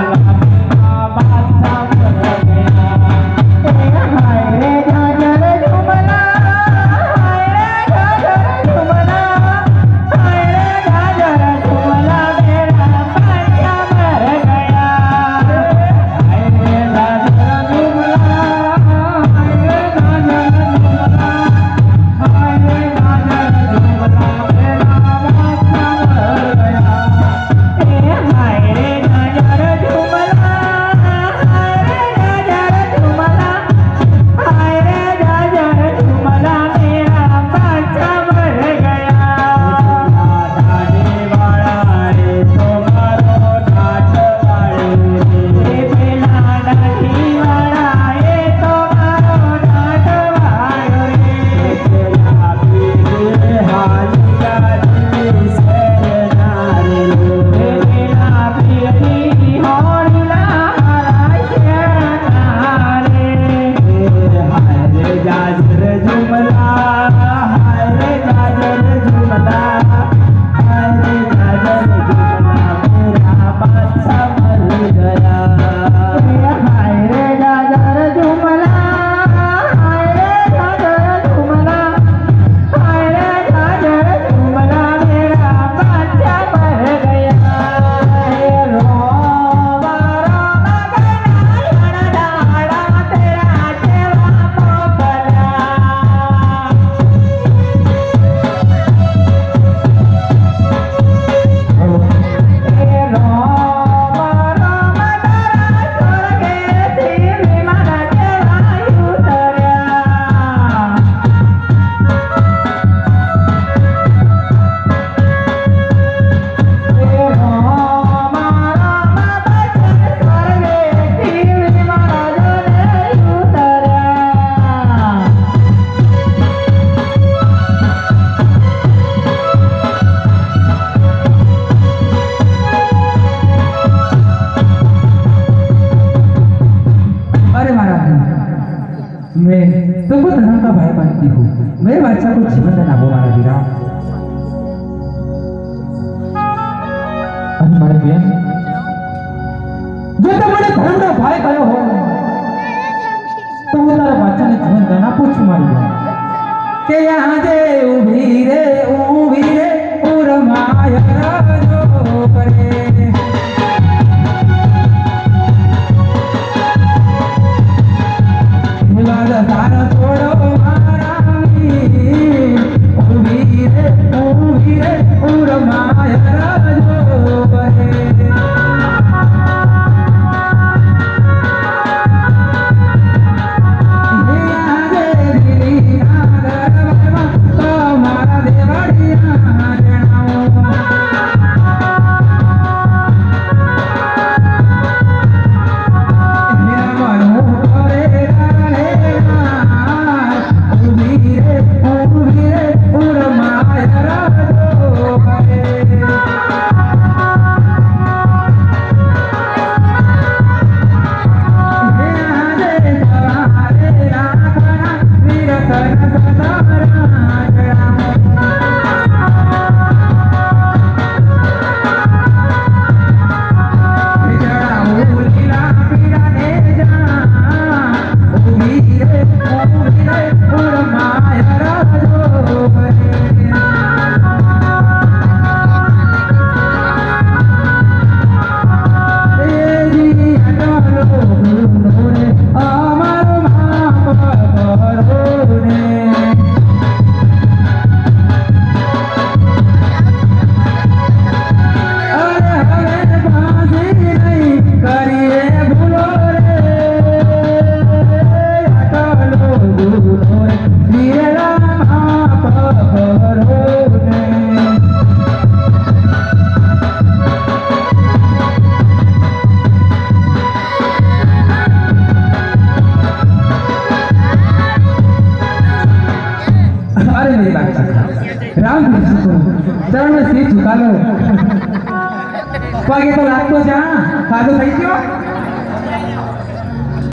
Bye. तो सर्व धर्म का भय मानती हूँ। मैं भाषा को जीवन में नामो माना ચરણ સિંહ ઝુકાલો પગે તો લાગતો છે હા ફાયદો થઈ ગયો?